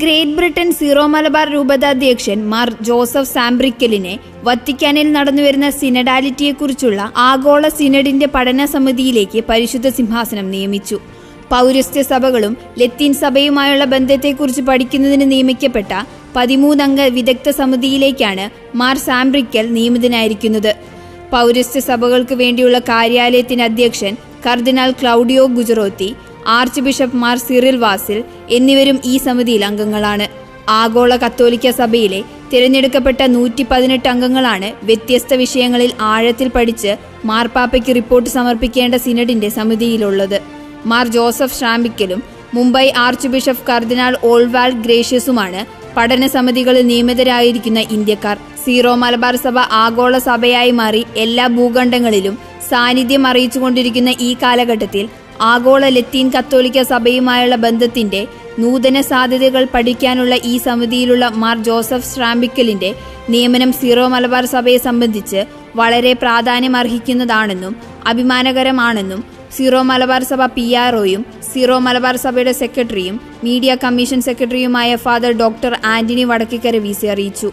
Great Britain Syro Malabar രൂപതാധ്യക്ഷൻ Mar Joseph സാംബ്രിക്കലിനെ വത്തിക്കാനിൽ നടന്നുവരുന്ന സിനഡാലിറ്റിയെക്കുറിച്ചുള്ള ആഗോള സിനഡിന്റെ പഠന സമിതിയിലേക്ക് പരിശുദ്ധ സിംഹാസനം നിയമിച്ചു. പൗരസ്ത്യ സഭകളും ലത്തീൻ സഭയുമായുള്ള ബന്ധത്തെക്കുറിച്ച് പഠിക്കുന്നതിന് നിയമിക്കപ്പെട്ട പതിമൂന്നംഗ വിദഗ്ധ സമിതിയിലേക്കാണ് മാർ സാംബ്രിക്കൽ നിയമിതനായിരിക്കുന്നത്. പൗരസ്ത്യ സഭകൾക്ക് വേണ്ടിയുള്ള കാര്യാലയത്തിന്റെ അധ്യക്ഷൻ കർദിനാൾ ക്ലൗഡിയോ ഗുജറോത്തി ആർച്ച് ബിഷപ്പ്മാർ സിറിൽ വാസിൽ എന്നിവരും ഈ സമിതിയിൽ അംഗങ്ങളാണ്. ആഗോള കത്തോലിക്ക സഭയിലെ തിരഞ്ഞെടുക്കപ്പെട്ട നൂറ്റി പതിനെട്ട് അംഗങ്ങളാണ് വ്യത്യസ്ത വിഷയങ്ങളിൽ ആഴത്തിൽ പഠിച്ച് മാർപ്പാപ്പയ്ക്ക് റിപ്പോർട്ട് സമർപ്പിക്കേണ്ട സിനഡിന്റെ സമിതിയിലുള്ളത്. മാർ ജോസഫ് ഷ്രാമ്പിക്കലും മുംബൈ ആർച്ച് ബിഷപ്പ് കർദിനാൾ ഓൾവാൾ ഗ്രേഷ്യസുമാണ് പഠന സമിതികളിൽ നിയമിതരായിരിക്കുന്ന ഇന്ത്യക്കാർ. സീറോ മലബാർ സഭ ആഗോള സഭയായി മാറി എല്ലാ ഭൂഖണ്ഡങ്ങളിലും സാന്നിധ്യം അറിയിച്ചുകൊണ്ടിരിക്കുന്ന ഈ കാലഘട്ടത്തിൽ ആഗോള ലത്തീൻ കത്തോലിക്ക സഭയുമായുള്ള ബന്ധത്തിന്റെ നൂതന സാധ്യതകൾ പഠിക്കാനുള്ള ഈ സമിതിയിലുള്ള മാർ ജോസഫ് ശ്രാമ്പിക്കലിന്റെ നിയമനം സീറോ മലബാർ സഭയെ സംബന്ധിച്ച് വളരെ പ്രാധാന്യമർഹിക്കുന്നതാണെന്നും അഭിമാനകരമാണെന്നും സീറോ മലബാർ സഭ പി ആർഒയും സീറോ മലബാർ സഭയുടെ സെക്രട്ടറിയും മീഡിയ കമ്മീഷൻ സെക്രട്ടറിയുമായ father doctor Antony Vadakkikara V C അറിയിച്ചു.